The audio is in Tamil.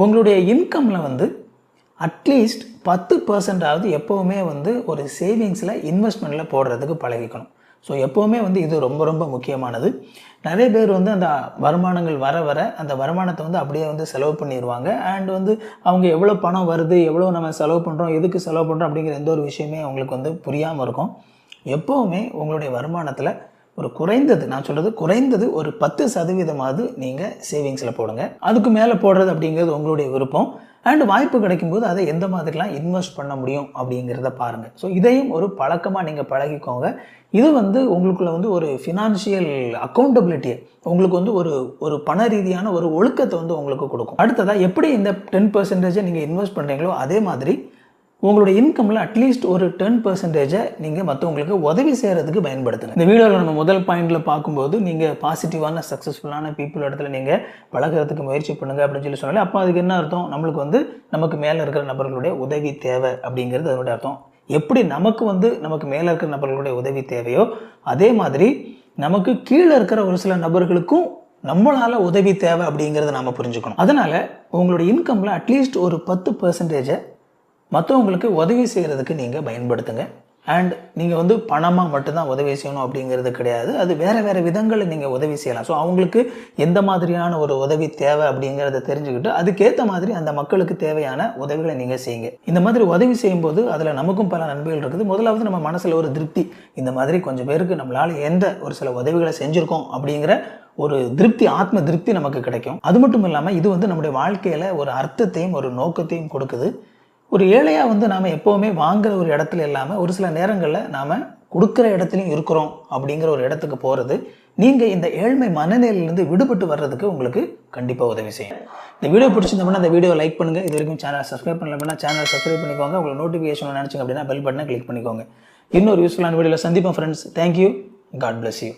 உங்களுடைய இன்கமில் வந்து அட்லீஸ்ட் பத்து பர்சன்டாவது எப்போவுமே வந்து ஒரு சேவிங்ஸில் இன்வெஸ்ட்மெண்ட்டில் போடுறதுக்கு பழகிக்கணும். ஸோ எப்போவுமே வந்து இது ரொம்ப ரொம்ப முக்கியமானது. நிறைய பேர் வந்து அந்த வருமானங்கள் வர வர அந்த வருமானத்தை வந்து அப்படியே வந்து செலவு பண்ணிடுவாங்க அண்ட் வந்து அவங்க எவ்வளோ பணம் வருது எவ்வளோ நம்ம செலவு பண்ணுறோம் எதுக்கு செலவு பண்ணுறோம் அப்படிங்கிற எந்த ஒரு விஷயமே அவங்களுக்கு வந்து புரியாமல் இருக்கும். எப்போவுமே உங்களுடைய வருமானத்தில் ஒரு குறைந்தது நான் சொல்கிறது குறைந்தது ஒரு பத்து சதவீதமாவது நீங்கள் சேவிங்ஸில் போடுங்க. அதுக்கு மேலே போடுறது அப்படிங்கிறது உங்களுடைய விருப்பம். அண்ட் வாய்ப்பு கிடைக்கும்போது அதை எந்த மாதிரிலாம் இன்வெஸ்ட் பண்ண முடியும் அப்படிங்கிறத பாருங்கள் ஸோ இதையும் ஒரு பழக்கமாக நீங்கள் பழகிக்கோங்க. இது வந்து உங்களுக்குள்ள வந்து ஒரு ஃபினான்ஷியல் அக்கௌண்டபிலிட்டியை உங்களுக்கு வந்து ஒரு ஒரு பண ரீதியான ஒரு ஒழுக்கத்தை வந்து உங்களுக்கு கொடுக்கும். அடுத்ததாக எப்படி இந்த டென் பர்சன்டேஜை நீங்கள் இன்வெஸ்ட் பண்ணுறீங்களோ அதே மாதிரி உங்களுடைய இன்கமில் அட்லீஸ்ட் ஒரு டென் பர்சன்டேஜை நீங்கள் மற்றவங்களுக்கு உதவி செய்கிறதுக்கு பயன்படுத்துங்க. இந்த வீடியோவில் நம்ம முதல் பாயிண்டில் பார்க்கும்போது நீங்கள் பாசிட்டிவான சக்ஸஸ்ஃபுல்லான பீப்புள் இடத்துல நீங்கள் பழகிறதுக்கு முயற்சி பண்ணுங்கள் அப்படின்னு சொல்லி சொன்னாலே அப்போ அதுக்கு என்ன அர்த்தம்? நம்மளுக்கு வந்து நமக்கு மேலே இருக்கிற நபர்களுடைய உதவி தேவை அப்படிங்கிறது அதனுடைய அர்த்தம். எப்படி நமக்கு வந்து நமக்கு மேலே இருக்கிற நபர்களுடைய உதவி தேவையோ அதே மாதிரி நமக்கு கீழே இருக்கிற ஒரு சில நபர்களுக்கும் நம்மளால உதவி தேவை அப்படிங்கிறத நாம் புரிஞ்சுக்கணும். அதனால் உங்களுடைய இன்கமில் அட்லீஸ்ட் ஒரு பத்து பர்சன்டேஜை மற்றவங்களுக்கு உதவி செய்கிறதுக்கு நீங்கள் பயன்படுத்துங்க. அண்ட் நீங்கள் வந்து பணமாக மட்டும்தான் உதவி செய்யணும் அப்படிங்கிறது கிடையாது. அது வேறு வேறு விதங்களில் நீங்கள் உதவி செய்யலாம். ஸோ அவங்களுக்கு எந்த மாதிரியான ஒரு உதவி தேவை அப்படிங்கிறத தெரிஞ்சுக்கிட்டு அதுக்கேற்ற மாதிரி அந்த மக்களுக்கு தேவையான உதவிகளை நீங்கள் செய்யுங்க. இந்த மாதிரி உதவி செய்யும்போது அதில் நமக்கும் பல நன்மைகள் இருக்குது. முதலாவது நம்ம மனசில் ஒரு திருப்தி. இந்த மாதிரி கொஞ்சம் பேருக்கு நம்மளால் எந்த ஒரு சில உதவிகளை செஞ்சுருக்கோம் அப்படிங்கிற ஒரு திருப்தி ஆத்ம திருப்தி நமக்கு கிடைக்கும். அது மட்டும் இல்லாமல் இது வந்து நம்முடைய வாழ்க்கையில் ஒரு அர்த்தத்தையும் ஒரு நோக்கத்தையும் கொடுக்குது. ஒரு ஏழையாக வந்து நாம் எப்போவுமே வாங்குகிற ஒரு இடத்துல இல்லாமல் ஒரு சில நேரங்களில் நாம் கொடுக்குற இடத்துலையும் இருக்கிறோம் அப்படிங்கிற ஒரு இடத்துக்கு போகிறது நீங்கள் இந்த ஏழ்மை மனநிலையிலேருந்து விடுபட்டு வர்றதுக்கு உங்களுக்கு கண்டிப்பாக உதவி செய்யும். இந்த வீடியோ பிடிச்சிருந்தோம்னா இந்த வீடியோ லைக் பண்ணுங்கள் இது வரைக்கும் சேனல் சப்ஸ்கிரைப் பண்ணல அப்படின்னா சேனல் சப்ஸ்கிரைப் பண்ணிக்கோங்க. உங்களுக்கு நோட்டிஃபிகேஷன் நினச்சிங்க அப்படின்னா பெல் பட்டனை கிளிக் பண்ணிக்கோங்க. இன்னொரு யூஸ்ஃபுல்லான வீடியோவில் சந்திப்போம் friends thank you god bless you